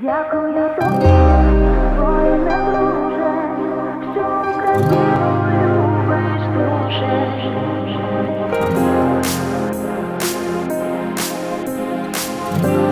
Дякую тобі, твоє не друже, що Україну любиш дуже. Хлопці,